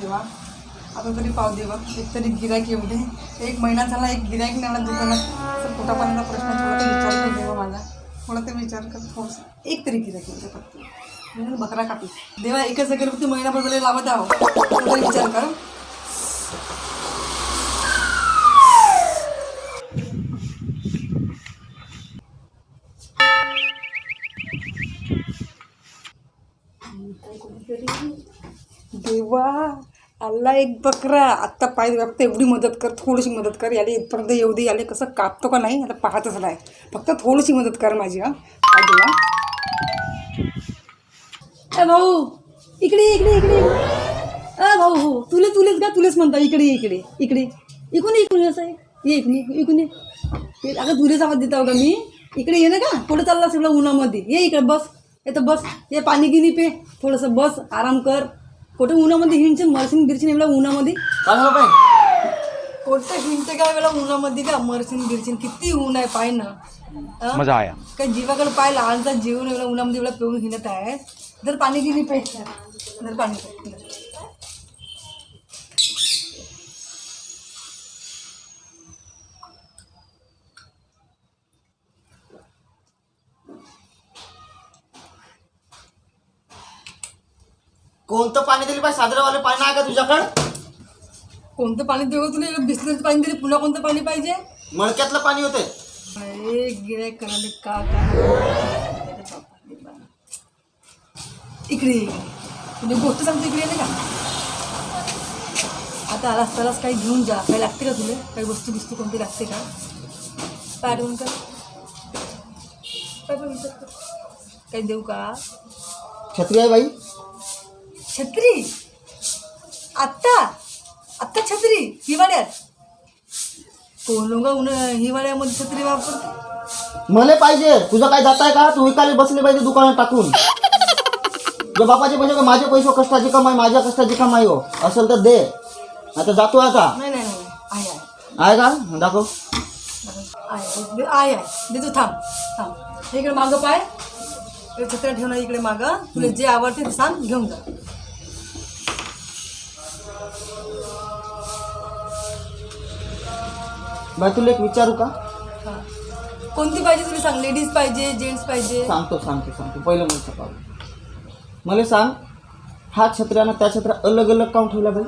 देवा आता तरी पाव देवा एक तरी गिरायक येऊ दे एक महिना झाला एक गिरायक नाही आला दुकानात. असं पोटापाण्याचा प्रश्न थोडा तरी विचार कर देवा माझा. थोडा तरी विचार कर थोडंसं. एक तरी गिरायक येऊ दे फक्त. म्हणून बकरा कापी. देवा एकच जागेवर महिनाभर महिना लावत आहो तरी विचार कर. देवा आला एक बकरा. आत्ता पाय फक्त एवढी मदत कर थोडीशी मदत कर. याले इथपर्यंत येऊ दे याले कसं कापतो का नाही आता पाहतच नाही फक्त थोडीशी मदत कर माझी हा. काय देवा. भाऊ इकडे इकडे इकडे. अ भाऊ हो तुले तुलेच का तुलेच म्हणता इकडे ये, इकडे इकडे. इकून ये, असं ये इकडे इकून ये. अगं तुलेच आवाज देता का मी. इकडे ये ना का पुढे चालला सगळं उन्हामध्ये. ये इकडे बस येतं बस. ये पाणी गिनी पे थोडंसं बस आराम कर. कुठं उन्हामध्ये हिंडचे? मरशीन बिरशीन एवढ्या उन्हामध्ये. झालं बाई? कोणतं हिंडते काय वेळा उन्हामध्ये का मरशीन बिरशीन किती ऊन आहे पाय ना. हं? मजा आया. काय जीवाकडे पाय लहानचा जीवन एवढं उन्हामध्ये एवढं पिऊन हिंडत आहे. जर पाणी गिनी पे जर पाणी पे कोणतं पाणी दिली बाई साजरेवाले पाणी आहे का तुझ्याकडं? कोणतं पाणी देऊ? तुला बिस्लरीचं पाणी दिले पुन्हा कोणतं पाणी पाहिजे? मळक्यातलं पाणी होते अरे गिराय करायला का काय? इकडे गोष्ट सांगतो इकडे ये ना का? आता आलास त्यालाच काही घेऊन जा. काही लागते का तुला? काही वस्तू बिस्तू कोणती लागते का? काय पण विचार कर. काही देऊ का? छत्री आहे बाई. छत्री. आत्ता आत्ता छत्री हिवाळ्यात. कोण लोक हिवाळ्यामध्ये छत्री वापरते. मला पाहिजे. तुझं काय जात आहे का? तू विकायला बसले पाहिजे दुकानात टाकून. तुझ्या बापाचे पैसे का माझे पैसे कष्टाची कमाई माझ्या कष्टाची कमाई हो. असेल तर दे. आता जातो आता. नाही नाही नाही. आहे आहे. आहे का? दाखव. आहे दे- आहे आहे. देतो थांब थांब. हे इकडे मागं पाय. इकडे छत्र्या ठेवणार इकडे मागं. तुला जे आवडते ते सांग घेऊन जा. बाई तुला एक विचारू का? हा. कोणती पाहिजे तुला सांग? लेडीज पाहिजे जेंट्स पाहिजे? सांगतो सांगतो सांगतो. पहिलं मला सकाळ मला सांग हा छत्र्यानं त्या छत्र्या अलग अलग काऊन ठेवला बाई?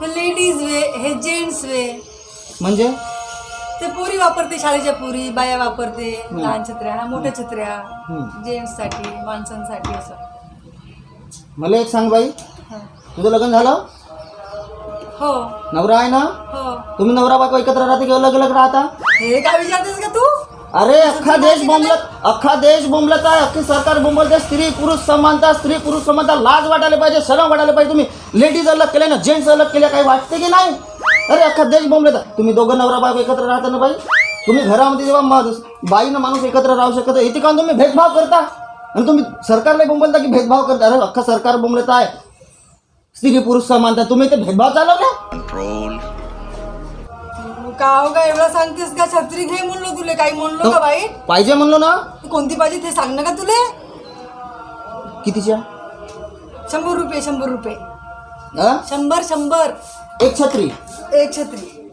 हे लेडीज वे हे जेंट्स वे. म्हणजे? ते पोरी वापरते शाळेच्या पोरी बाया वापरते लहान छत्र्या हा मोठ्या छत्र्या हम्म. जेंट्ससाठी माणसांसाठी असं. मला एक सांग बाई. हा. तुझं लग्न झालं? हो. नवरा आहे ना? हो. तुम्ही नवरा बायको एकत्र राहते की अलग अलग राहता? हे काय विचारतेस का तू? अरे अख्खा देश बोंबलत अख्खा देश बोंबलत आहे. अख्खी सरकार बोंबलते स्त्री पुरुष समानता स्त्री पुरुष समानता लाज वाटायला पाहिजे शरम वाटायला पाहिजे. तुम्ही लेडीज अलग केले ना जेंट्स अलग केले काही वाटते की नाही? अरे अख्खा देश बोंबलत आहे. तुम्ही दोघं नवरा बायको एकत्र राहता ना बाई? तुम्ही घरामध्ये जेव्हा माणूस बाईनं माणूस एकत्र राहू शकत इथे का तुम्ही भेदभाव करता? आणि तुम्ही सरकारला बोंबलता की भेदभाव करता? अरे अख्खा सरकार बोंबलत आहे. स्त्री पुरुष समानता तुम्ही ते भेदभाव चालवले? का हो का एवढं सांगतेस का? छत्री घे म्हणलो तुले. काही म्हणलो का बाई? पाहिजे म्हणलो ना. कोणती पाहिजे ते सांग ना का तुले. कितीच्या? शंभर रुपये शंभर रुपये. अं? शंभर शंभर. एक छत्री. एक छत्री.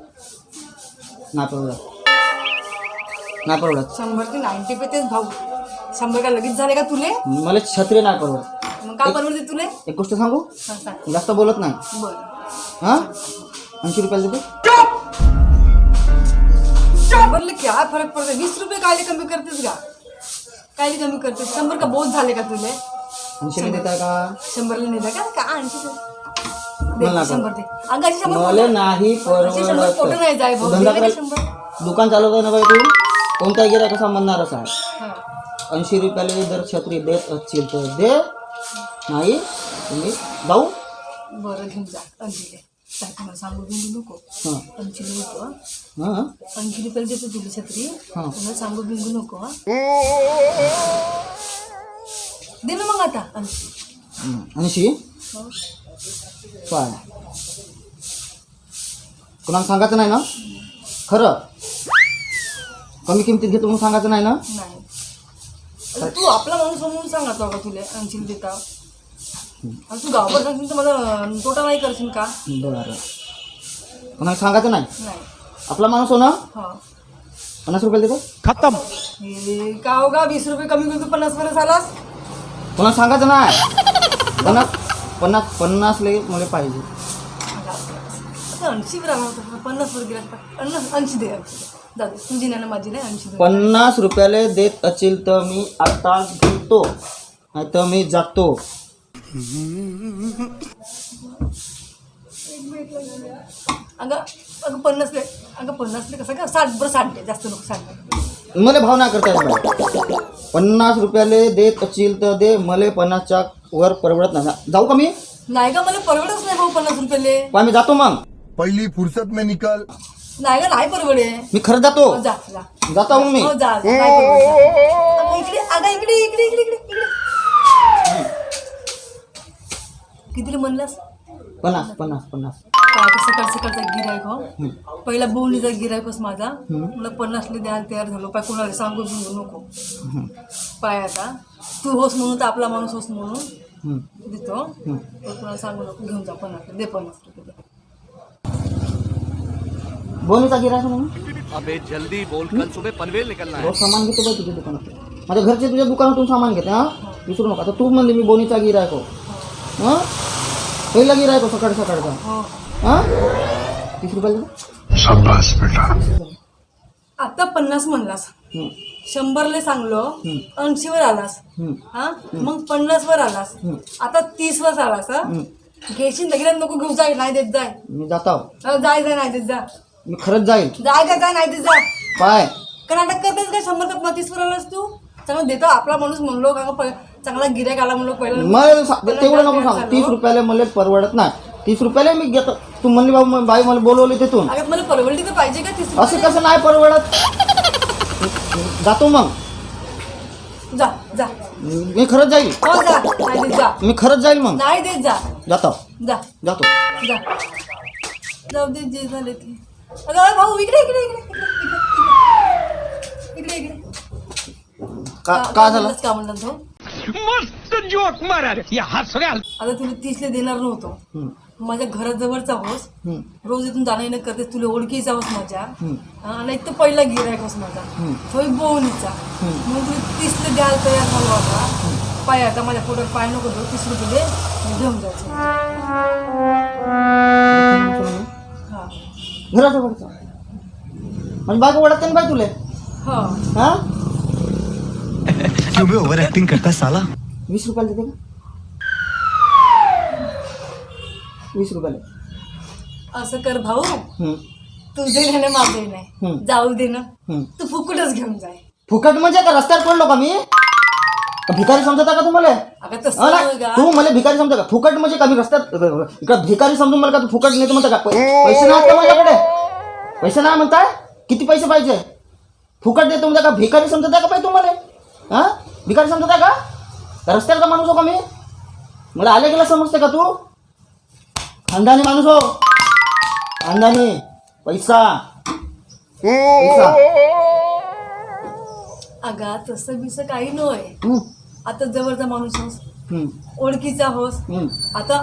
नाही परवडत नाही परवडत शंभर ते नाईन्टी पे तेच भाऊ. शंभर का लगेच झाले का तुले? मला छत्री नाही परवडत मग का परवडते तुले? एक गोष्ट सांगू? सांग जास्त बोलत नाही. बर. हा? ऐंशी रुपयाला देते. क्या फरक पडतो वीस रुपये कायले कमी करतेस का? कायले कमी करतेस? शंभर का बोध झाले का तुले? ऐंशी देत का? शंभरला नाही का? का ऐंशी दे. मला दे नको. शंभर दे. अंगाची शंभर मला फोटो- नाही अशी शंभर फोटो नाही जाय परवडत भाऊ. धंदा दिले का करायला शंभर. दुकान चालवतोय ना बाई तू. कोणता गिरा कसा म्हणणारच आहे हा. ऐंशी रुपयाला जर छत्री देत असतील तर दे. नाही तुम्ही जाऊ. बरं घेऊन जा. तुम्हाला सांगू बिंगू नको हां अंजीले होतो हां ऐंशी रुपयाला देतो तुला छत्री हा. तुम्हाला सांगू बिंगू नको हा दे ना मग आता ऐंशी ऐंशी हो. काय कुणाला सांगायचं नाही ना खरं कमी किमतीत घेतो म्हणून सांगायचं नाही ना नाही अरे तू आपला माणूस म्हणून सांग आता का तुला ऐंशी देता आणि तू गावभर सांगशील तर मला तोटा नाही करशील का? बरं. पुन्हा सांगायचं नाही? नाही. आपला माणूस हो ना? हा. पन्नास रुपये देतो? हे का हो का वीस रुपये कमी करतो पन्नास पर्यंत आलास? पुन्हा सांगायचं नाही? पन्नास पन्नास पन्नास लई मला पाहिजे. ऐंशी वर आला होता पन्नास वर गेला पन्नास ऐंशी दे. जाऊ तुझी नाही ना माझी नाही ऐंशी दे. पन्नास रुपयाला देत असेल तर मी आता घेतो नाही तर मी जातो. अगं अगं पन्नास ले अगं पन्नास ले कसं का साठ बरं साठ दे जास्त नको साठ दे. मला भाव नाही करता येत. पन्नास रुपयाला देत असेल तर दे मला पन्नासच्या वर परवडत नाही. जाऊ का मी? नाही का मला परवडच नाही भाऊ पन्नास रुपयाले. पहा मी जातो मग. पहली फुर्सत में निकल. नाही का नाही परवडे. मी खरं जातो. हो जा जा. जाता मग मी. हो जा जा, नाही परवडे जा. अगं इकडे अगं इकडे इकडे इकडे इकडे. कितीला म्हणलास? पन्नास पन्नास पन्नास. पहाटे सकाळ सकाळचा गिरायक हो. पहिला बोवणीचा गिरायकच माझा. मला पन्नासले द्यायला तयार झालो. पाय कोणाला सांगू बिंगू नको. पाय आता. तू होस म्हणून तर आपला माणूस होस म्हणून. देतो. तर कोणाला सांगू नको. घेऊन जा पन्नास दे पन्नास रुपये. बोनीचा गिरायक म्हणून? अबे जल्दी बोल. कल सुबह पनवेल निकलना है. सामान घेतो बाई तुझ्या दुकानात. माझ्या घरचे तुझ्या दुकानातून सामान घेते हा? विसरू नका. आता तू म्हणले मी बोनीचा गिरायक हो. हां? पहिला हो सकाळ सकाळचा हो। हां? तीस रुपयाला? आता पन्नास म्हणलास. शंभरले सांगलो ऐंशीवर आलास. हम्म. हा? मग पन्नास वर आलास आता तीस वर आलास हा? घेशील दगड्यात नको घेऊ जाय नाही देत जाय. मी जातो. जाय जाय नाही देत जा. मी खरंच जाईल. जाय का जाय नाही देत जा. पाय. कर्नाटक करतेस का? शंभर तर पतीस वर आलास तू? चांगला देतो आपला माणूस म्हणलो का चांगला गिऱ्हाईक आला म्हणलो पहिला मला सा- तेवढं नको सांग. तीस रुपयाला मला परवडत नाही. तीस रुपयाला मी घेतो. तू म्हणली बाबा म- बाई मला बोलवली तिथून. अगं मला परवडली तर पाहिजे का तीस असं कसं नाही परवडत? जातो मग? जा जा. मी खरंच जाईल. हो जा. नाही देत जा. मी खरंच जाईल मग. नाही देत जा. जातो. जा. जातो. जा. जाऊ दे जे झाले ते. अगं अगं भाऊ इकडे इकडे इकडे इकडे इकडे इकडे. का का झालं? का म्हणला तो मस्त जोक मारा रे या हंस रहा आता तुला तीसले देणार नव्हतो. माझ्या घराजवळचा होस. रोज इथून जाणं येणं करते तुला ओळखीचा होस माझ्या. हा, आणि एक तर पहिला गिरायक होस माझा. हम्म. थोडी बोवणीचा मग तुला तीसले द्यायला तयार झालो आता पाय आता माझ्या पोटावर पाय नको देऊ तीस रुपये दे मी घेऊन जायचं हा. घराजवळचा. म्हणजे बाग ओढत नाही बाई तुले? हा. हा? क्यों बे ओवर एक्टिंग करता साला वीस रुपयाला देते का वीस रुपयाला असं कर भाऊ हम्म, तुझे नाही माझे नाही हम्म. जाऊ दे ना हम्म. तू फुकटच घेऊन जाय फुकट म्हणजे का रस्त्यावर पडलो का मी का भिकारी समजता का तुम्हाला अगं हा तसं ना? नाही का तू मला भिकारी समजा का फुकट म्हणजे का मी रस्त्यात इकडं भिकारी समजून मला का तू फुकट नेतो म्हणता का पै- पैसे नाही का माझ्याकडे पैसे नाही म्हणताय किती पैसे पाहिजे फुकट देतो म्हणता का भिकारी समजता का पाहिजे तुम्हाला हा? भिकारी समजता का? का रस्त्याचा माणूस हो का मी? मला आले गेला समजते का तू? खानदानी माणूस हो. खानदानी पैसा. पैसा. अगं तसं बिसं काही नव्हे. हम्म, आता जवळचा माणूस होस. हम्म, ओळखीचा होस. हम्म, आता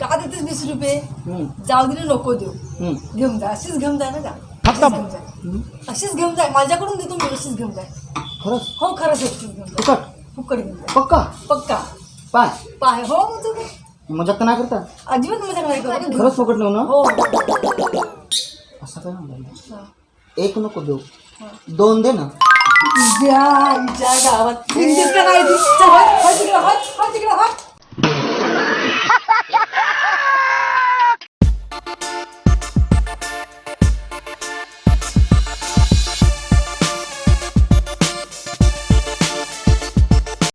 का देतेस वीस रुपये? हम्म, जाऊ दे नको देऊ. हम्म. घेऊन जा. अशीच घेऊन जा ना का? अशीच घेऊन जा. अशीच घेऊन जाय माझ्याकडून देतो मी अशीच घेऊन जाय खरंच? हो खरंच घेऊन जाय फुकट. फुकट घेऊन जाय पक्का? पक्का. पाय. पाय. हो? मजा तर नाही करता? अजिबात मजा नाही करू घेऊन खरंच फुकट नेऊ ना? हो. असं काय म्हणलं हा. एक नको देऊ. दोन दे ना. आईच्या गावात. हिंदीत का नाही ती? चल, हट, हट तिकडं, हट, हट तिकडं, हट.